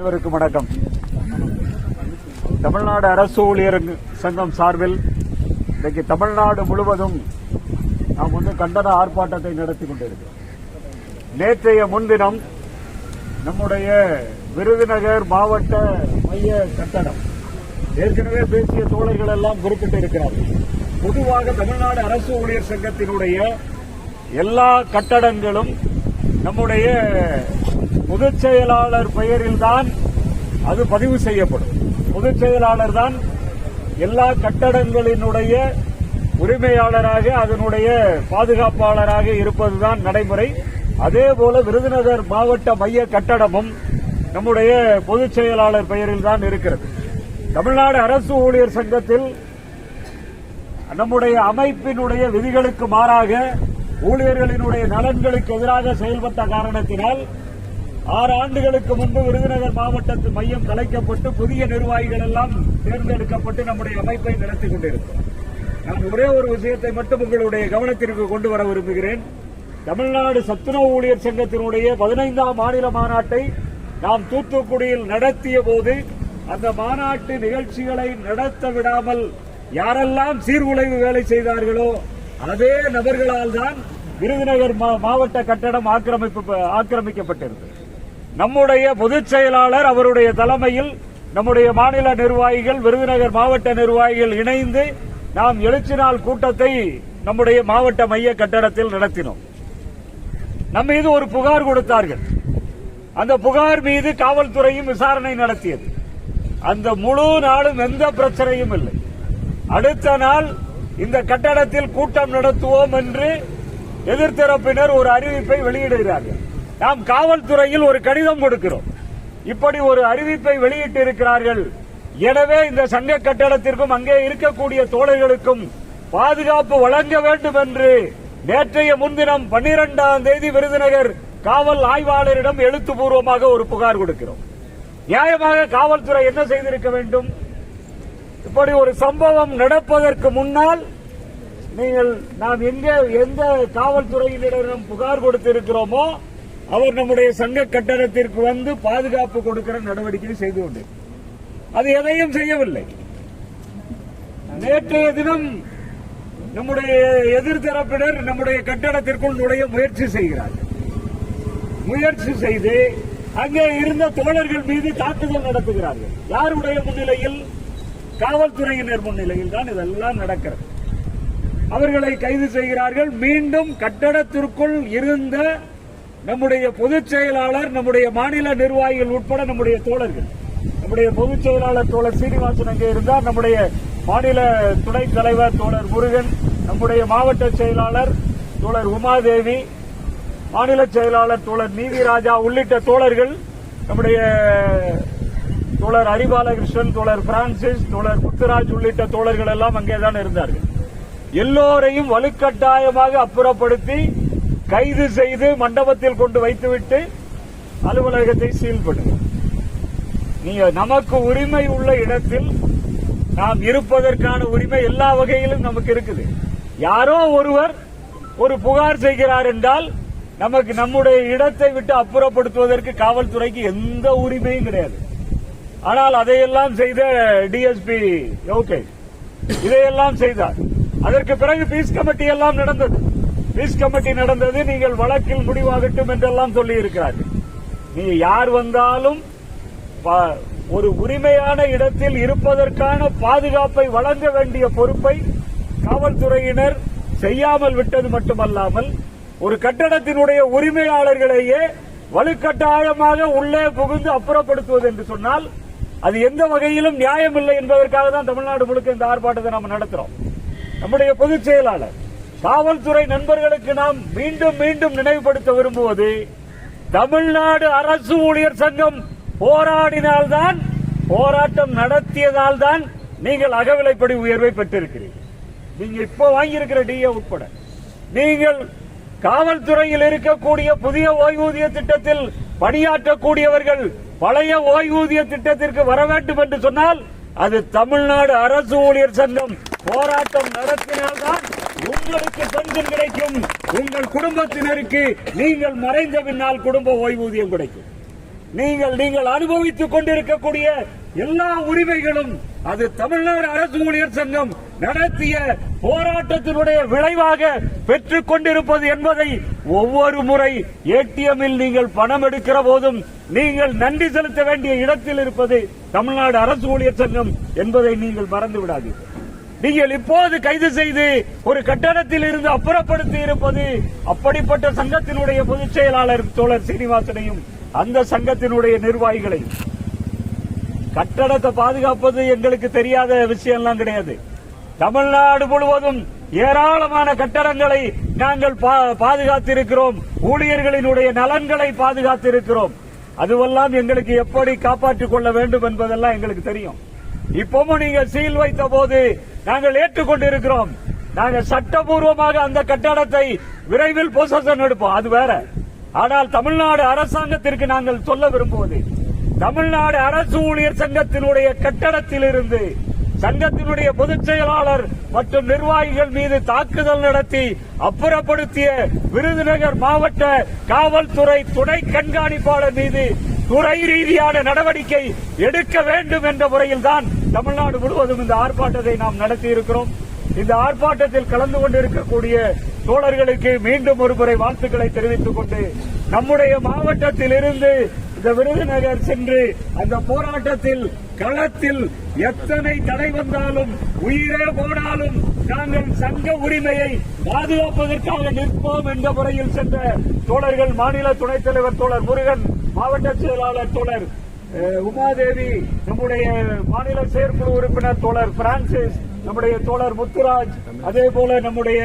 அனைவருக்கும் வணக்கம். தமிழ்நாடு அரசு ஊழியர் சங்கம் சார்பில் இன்றைக்கு தமிழ்நாடு முழுவதும் நாம் வந்து கண்டன ஆர்ப்பாட்டத்தை நடத்தி கொண்டிருக்கிறோம். நேற்றைய முன்தினம் நம்முடைய விருதுநகர் மாவட்ட மைய கட்டடம் ஏற்கனவே பேசிய தோழர்கள் எல்லாம் குறிப்பிட்டு இருக்கிறார்கள். பொதுவாக தமிழ்நாடு அரசு ஊழியர் சங்கத்தினுடைய எல்லா கட்டடங்களும் நம்முடைய பொதுச் செயலாளர் பெயரில்தான் அது பதிவு செய்யப்படும். பொதுச் செயலாளர் தான் எல்லா கட்டடங்களினுடைய உரிமையாளராக அதனுடைய பாதுகாப்பாளராக இருப்பதுதான் நடைமுறை. அதே போல விருதுநகர் மாவட்ட மைய கட்டடமும் நம்முடைய பொதுச் செயலாளர் பெயரில் தான் இருக்கிறது. தமிழ்நாடு அரசு ஊழியர் சங்கத்தில் நம்முடைய அமைப்பினுடைய விதிகளுக்கு மாறாக ஊழியர்களினுடைய நலன்களுக்கு எதிராக செயல்பட்ட காரணத்தினால் ஆறு ஆண்டுகளுக்கு முன்பு விருதுநகர் மாவட்டத்து மையம் கலைக்கப்பட்டு புதிய நிர்வாகிகள் எல்லாம் தேர்ந்தெடுக்கப்பட்டு நம்முடைய அமைப்பை நடத்தி கொண்டிருக்கிறோம். நான் ஒரே ஒரு விஷயத்தை மட்டும் உங்களுடைய கவனத்திற்கு கொண்டு வர விரும்புகிறேன். தமிழ்நாடு சத்துணவு ஊழியர் சங்கத்தினுடைய பதினைந்தாம் மாநில மாநாட்டை நாம் தூத்துக்குடியில் நடத்திய போது அந்த மாநாட்டு நிகழ்ச்சிகளை நடத்த விடாமல் யாரெல்லாம் சீர்குலைவு வேலை செய்தார்களோ அதே நபர்களால் தான் விருதுநகர் மா- மாவட்ட கட்டடம் ஆக்கிரமிப்பு ஆக்கிரமிக்கப்பட்டிருந்தது. நம்முடைய பொதுச் செயலாளர் அவருடைய தலைமையில் நம்முடைய மாநில நிர்வாகிகள் விருதுநகர் மாவட்ட நிர்வாகிகள் இணைந்து நாம் எழுச்சி நாள் கூட்டத்தை நம்முடைய மாவட்ட மைய கட்டடத்தில் நடத்தினோம். நம்ம மீது ஒரு புகார் கொடுத்தார்கள். அந்த புகார் மீது காவல்துறையும் விசாரணை நடத்தியது. அந்த முழு நாளும் எந்த பிரச்சனையும் இல்லை. அடுத்த நாள் இந்த கட்டடத்தில் கூட்டம் நடத்துவோம் என்று எதிர்த்தரப்பினர் ஒரு அறிவிப்பை வெளியிடுகிறார்கள். நாம் காவல்துறையில் ஒரு கடிதம் கொடுக்கிறோம். இப்படி ஒரு அறிவிப்பை வெளியிட்டு இருக்கிறார்கள் எனவே இந்த சங்க கட்டடத்திற்கும் அங்கே இருக்கக்கூடிய தோழர்களுக்கும் பாதுகாப்பு வழங்க வேண்டும் என்று நேற்றைய முன்தினம் பன்னிரெண்டாம் தேதி விருதுநகர் காவல் ஆய்வாளரிடம் எழுத்துப்பூர்வமாக ஒரு புகார் கொடுக்கிறோம். நியாயமாக காவல்துறை என்ன செய்திருக்க வேண்டும்? இப்படி ஒரு சம்பவம் நடப்பதற்கு முன்னால் நீங்கள் நாம் எங்கே எந்த காவல்துறையினரிடம் புகார் கொடுத்திருக்கிறோமோ அவர் நம்முடைய சங்க கட்டடத்திற்கு வந்து பாதுகாப்பு கொடுக்கிற நடவடிக்கை செய்து கொண்டு. அது எதையும் செய்யவில்லை. நேற்றைய தினம் நம்முடைய எதிர்த்தரப்பினர் நம்முடைய கட்டடத்திற்குள் நுழைய முயற்சி செய்கிறார்கள் முயற்சி செய்து அங்கே இருந்த தோழர்கள் மீது தாக்குதல் நடத்துகிறார்கள். யாருடைய முன்னிலையில்? காவல்துறையினர் முன்னிலையில் தான் இதெல்லாம் நடக்கிறது. அவர்களை கைது செய்கிறார்கள். மீண்டும் கட்டடத்திற்குள் இருந்த நம்முடைய பொதுச் செயலாளர் நம்முடைய மாநில நிர்வாகிகள் உட்பட நம்முடைய தோழர்கள். நம்முடைய பொதுச் செயலாளர் தோழர் சீனிவாசன் அங்கே இருந்தார். நம்முடைய மாநில துணைத் தலைவர் தோழர் முருகன் நம்முடைய மாவட்ட செயலாளர் தோழர் உமாதேவி மாநில செயலாளர் தோழர் நீதிராஜா உள்ளிட்ட தோழர்கள் நம்முடைய தோழர் ஹரிபாலகிருஷ்ணன் தோழர் பிரான்சிஸ் தோழர் முத்துராஜ் உள்ளிட்ட தோழர்கள் எல்லாம் அங்கேதான் இருந்தார்கள். எல்லோரையும் வலுக்கட்டாயமாக அப்புறப்படுத்தி கைது செய்து மண்டபத்தில் கொண்டு வைத்துவிட்டு அலுவலகத்தை சீல் பண்ணுங்க நீங்க நமக்கு உரிமை உள்ள இடத்தில் நாம் இருப்பதற்கான உரிமை எல்லா வகையிலும் நமக்கு இருக்குது. யாரோ ஒருவர் ஒரு புகார் செய்கிறார் என்றால் நமக்கு நம்முடைய இடத்தை விட்டு அப்புறப்படுத்துவதற்கு காவல்துறைக்கு எந்த உரிமையும் கிடையாது. ஆனால் அதையெல்லாம் செய்த டிஎஸ்பி ஓகே இதையெல்லாம் செய்தார். அதற்கு பிறகு பீஸ் கமிட்டி எல்லாம் நடந்தது. பீஸ் கமிட்டி நடந்தது நீங்கள் வழக்கில் முடிவாகட்டும் என்றெல்லாம் சொல்லி இருக்கிறார்கள் நீ யார் வந்தாலும் ப- ஒரு உரிமையான இடத்தில் இருப்பதற்கான பாதுகாப்பை வழங்க வேண்டிய பொறுப்பை காவல்துறையினர் செய்யாமல் விட்டது மட்டுமல்லாமல் ஒரு கட்டடத்தினுடைய உரிமையாளர்களையே வலுக்கட்டாயமாக உள்ளே புகுந்து அப்புறப்படுத்துவது என்று சொன்னால் அது எந்த வகையிலும் நியாயமில்லை என்பதற்காக தான் தமிழ்நாடு முழுக்க இந்த ஆர்ப்பாட்டத்தை நாம் நடத்துறோம். நம்முடைய பொதுச் செயலாளர் காவல்துறை நண்பர்களுக்கு நாம் மீண்டும் மீண்டும் நினைவுபடுத்த விரும்புவது தமிழ்நாடு அரசு ஊழியர் சங்கம் போராடினால்தான் போராட்டம் நடத்தியதால் தான் நீங்கள் அகவிலைப்படி உயர்வை பெற்றிருக்கிறீர்கள். நீங்க இப்போ வாங்கியிருக்கிற டிஏ உட்பட. நீங்கள் காவல்துறையில் இருக்கக்கூடிய புதிய ஓய்வூதிய திட்டத்தில் பணியாற்றக்கூடியவர்கள் பழைய ஓய்வூதிய திட்டத்திற்கு வர வேண்டும் என்று சொன்னால் அது தமிழ்நாடு அரசு ஊழியர் சங்கம் போராட்டம் நடத்தினால்தான் உங்களுக்கு பென்ஷன் கிடைக்கும். உங்கள் குடும்பத்தினருக்கு நீங்கள் மறைந்த பின்னால் குடும்ப ஓய்வூதியம் கிடைக்கும். நீங்கள் நீங்கள் அனுபவித்துக் கொண்டிருக்கக்கூடிய எல்லா உரிமைகளும் அது தமிழ்நாடு அரசு ஊழியர் சங்கம் நடத்திய போராட்டத்தினுடைய விளைவாக பெற்றுக் கொண்டிருப்பது என்பதை ஒவ்வொரு முறை ஏடிஎம்மில் நீங்கள் பணம் எடுக்கிற போதும் நீங்கள் நன்றி செலுத்த வேண்டிய இடத்தில் இருப்பது தமிழ்நாடு அரசு ஊழியர் சங்கம் என்பதை நீங்கள் மறந்து விடாதீர்கள் நீங்கள் இப்போது கைது செய்து ஒரு கட்டடத்தில் இருந்து அப்புறப்படுத்தி இருப்பது அப்படிப்பட்ட சங்கத்தினுடைய பொதுச் செயலாளர் தோழர் சீனிவாசனையும் அந்த சங்கத்தினுடைய நிர்வாகிகளையும் கட்டடத்தை பாதுகாப்பது எங்களுக்கு தெரியாத விஷயம்லாம் கிடையாது. தமிழ்நாடு முழுவதும் ஏராளமான கட்டடங்களை நாங்கள் பா- பாதுகாத்திருக்கிறோம். ஊழியர்களினுடைய நலன்களை பாதுகாத்திருக்கிறோம். அதுவெல்லாம் எங்களுக்கு எப்படி காப்பாற்றிக் கொள்ள வேண்டும் என்பதெல்லாம் எங்களுக்கு தெரியும். இப்பவும் நீங்கள் சீல் வைத்த போது நாங்கள் ஏற்றுக்கொண்டிருக்கிறோம். நாங்கள் சட்டபூர்வமாக அந்த கட்டடத்தை விரைவில் பொசன் எடுப்போம். அது வேற. ஆனால் தமிழ்நாடு அரசாங்கத்திற்கு நாங்கள் சொல்ல விரும்புவது தமிழ்நாடு அரசு ஊழியர் சங்கத்தினுடைய கட்டடத்தில் இருந்து சங்கத்தினுடைய பொதுச் செயலாளர் மற்றும் நிர்வாகிகள் மீது தாக்குதல் நடத்தி அப்புறப்படுத்திய விருதுநகர் மாவட்ட காவல்துறை துணை கண்காணிப்பாளர் மீது துறை ரீதியான நடவடிக்கை எடுக்க வேண்டும் என்ற முறையில்தான் தமிழ்நாடு முழுவதும் இந்த ஆர்ப்பாட்டத்தை நாம் நடத்தியிருக்கிறோம். இந்த ஆர்ப்பாட்டத்தில் கலந்து கொண்டிருக்கக்கூடிய தோழர்களுக்கு மீண்டும் ஒருமுறை வாழ்த்துக்களை தெரிவித்துக் கொண்டு நம்முடைய மாவட்டத்தில் இருந்து இந்த விருதுநகர் சென்று அந்த போராட்டத்தில் களத்தில் எத்தனை தடை வந்தாலும் உயிரே போனாலும் நாங்கள் சங்க உரிமையை பாதுகாப்பதற்காக நிற்போம் என்ற முறையில் சென்ற தோழர்கள் மாநில துணைத் தலைவர் தோழர் முருகன் மாவட்ட செயலாளர் தோழர் உமாதேவி நம்முடைய மாநில செயற்குழு உறுப்பினர் தோழர் பிரான்சிஸ் நம்முடைய தோழர் முத்துராஜ் அதே போல நம்முடைய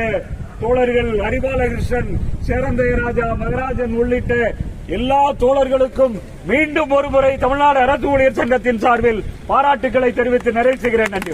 தோழர்கள் ஹரிபாலகிருஷ்ணன் சேரந்தையராஜா மகராஜன் உள்ளிட்ட எல்லா தோழர்களுக்கும் மீண்டும் ஒருமுறை தமிழ்நாடு அரசு ஊழியர் சங்கத்தின் சார்பில் பாராட்டுக்களை தெரிவித்து நிறைவு செய்கிறேன். நன்றி.